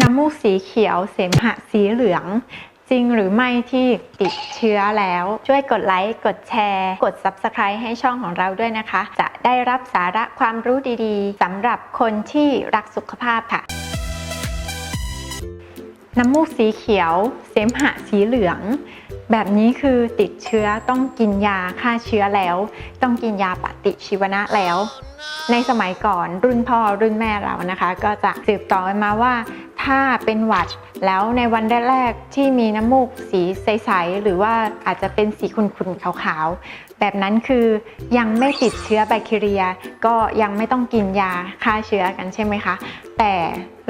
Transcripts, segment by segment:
น้ำมูกสีเขียวเสมหะสีเหลือง จริงหรือไม่ที่ติดเชื้อแล้ว ช่วยกดไลค์ กดแชร์ กด Subscribe ให้ช่องของเราด้วยนะคะ จะได้รับสาระความรู้ดีๆสำหรับคนที่รักสุขภาพค่ะ น้ำมูกสีเขียว เสมหะสีเหลืองแบบนี้คือติดเชื้อต้องกินยาฆ่าเชื้อแล้ว ต้องกินยาปฏิชีวนะแล้ว ในสมัยก่อนรุ่นพ่อรุ่นแม่เรานะคะ ก็จะสืบต่อมาว่า ถ้าเป็นหวัดแล้วในวันแรกๆที่มีน้ำมูกสีใสๆหรือว่าอาจจะเป็นสีขุ่นๆขาวๆ แบบนั้นคือยังไม่ติดเชื้อแบคทีเรีย ก็ยังไม่ต้องกินยาฆ่าเชื้อกันใช่ไหมคะ แต่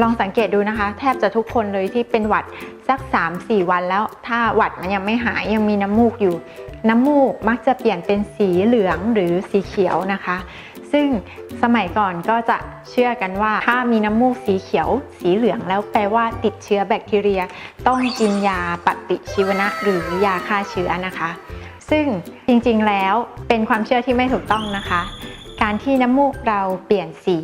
ลองสังเกตดูนะคะ แทบจะทุกคนเลยที่เป็นหวัดสัก 3-4 วันแล้ว ถ้าหวัดมันยังไม่หายยังมีน้ำมูกอยู่ น้ำมูกมักจะเปลี่ยนเป็นสีเหลืองหรือสีเขียวนะคะ ซึ่งสมัยก่อนก็จะเชื่อกันว่า ถ้ามีน้ำมูกสีเขียว สีเหลืองแล้วแปลว่าติดเชื้อแบคทีเรีย ต้องกินยาปฏิชีวนะ หรือยาฆ่าเชื้อนะคะ ซึ่งจริงๆแล้วเป็นความเชื่อที่ไม่ถูกต้องนะคะ การที่น้ำมูกเราเปลี่ยนสี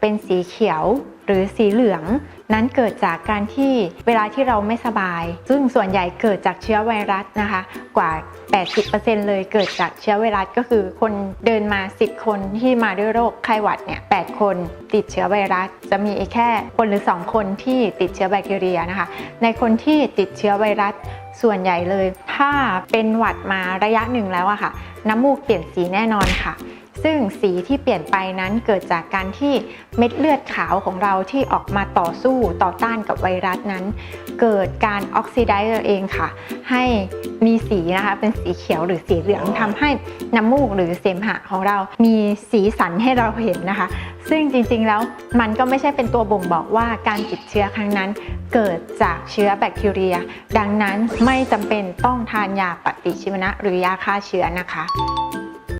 เป็นสีเขียวหรือสีเหลือง นั้นเกิดจากการที่เวลาที่เราไม่สบาย ซึ่งส่วนใหญ่เกิดจากเชื้อไวรัสนะคะ กว่า 80%เลยเกิดจากเชื้อไวรัสก็คือคนเดินมา 10 คนที่มาด้วยโรคไข้หวัดเนี่ย8คนติดเชื้อไวรัส จะมีแค่คนหรือ 2 คนที่ติดเชื้อแบคทีเรียนะคะ ในคนที่ติดเชื้อไวรัสส่วนใหญ่เลย ถ้าเป็นหวัดมาระยะหนึ่งแล้วอะค่ะ น้ำมูกเปลี่ยนสีแน่นอนค่ะ ซึ่งสีที่เปลี่ยนไปนั้นเกิดจากการที่เม็ดเลือดขาวของเราที่ออกมาต่อสู้ต่อต้านกับไวรัสนั้น เกิดการออกซิไดซ์เองค่ะ ให้มีสีนะคะเป็นสีเขียวหรือสีเหลืองทำให้น้ำมูกหรือเสมหะของเรามีสีสันให้เราเห็นนะคะ ซึ่งจริงๆแล้วมันก็ไม่ใช่เป็นตัวบ่งบอกว่าการติดเชื้อครั้งนั้นเกิดจากเชื้อแบคทีเรีย ดังนั้นไม่จำเป็นต้องทานยาปฏิชีวนะหรือยาฆ่าเชื้อนะคะ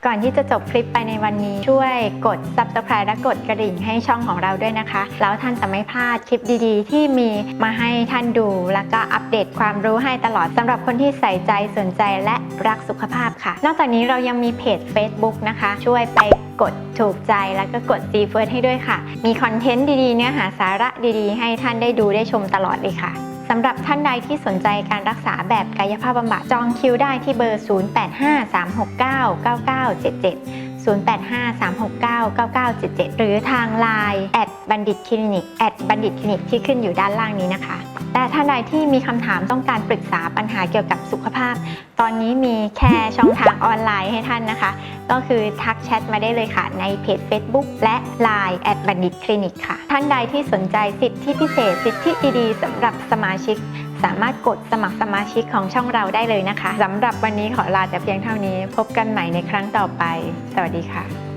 ก่อนที่จะจบคลิปไปในวันนี้ช่วยกด subscribe และกดกระดิ่งให้ช่องของเราด้วยนะคะ แล้วท่านจะไม่พลาดคลิปดีๆ ที่มีมาให้ท่านดู แล้วก็อัปเดตความรู้ให้ตลอดสำหรับคนที่ใส่ใจสนใจและรักสุขภาพค่ะ นอกจากนี้เรายังมีเพจ Facebook นะคะ ช่วยไปกดถูกใจแล้วก็กด See First ให้ด้วยค่ะ มีคอนเทนต์ดีๆ เนื้อหาสาระดีๆ ให้ท่านได้ดูได้ชมตลอดเลยค่ะ สำหรับท่านใดที่สนใจการรักษาแบบกายภาพบำบัดจองคิวได้ที่เบอร์ 0853699977 0853699977 หรือทาง Line แอดบัณฑิตคลินิกแอดบัณฑิตคลินิกที่ขึ้นอยู่ด้านล่างนี้นะคะ แต่ท่านใดที่มีคำถามต้องการปรึกษาปัญหาเกี่ยวกับสุขภาพ ตอนนี้มีแค่ช่องทางออนไลน์ให้ท่านนะคะ ก็คือทักแชทมาได้เลยค่ะ ในเพจ Facebook และ Line แอดบัณฑิตคลินิกค่ะ ท่านใดที่สนใจสิทธิพิเศษ สิทธิดีๆสำหรับสมาชิก สามารถกดสมัครสมาชิกของช่องเราได้เลยนะคะสำหรับวันนี้ขอลาแต่เพียงเท่านี้ พบกันใหม่ในครั้งต่อไป สวัสดีค่ะ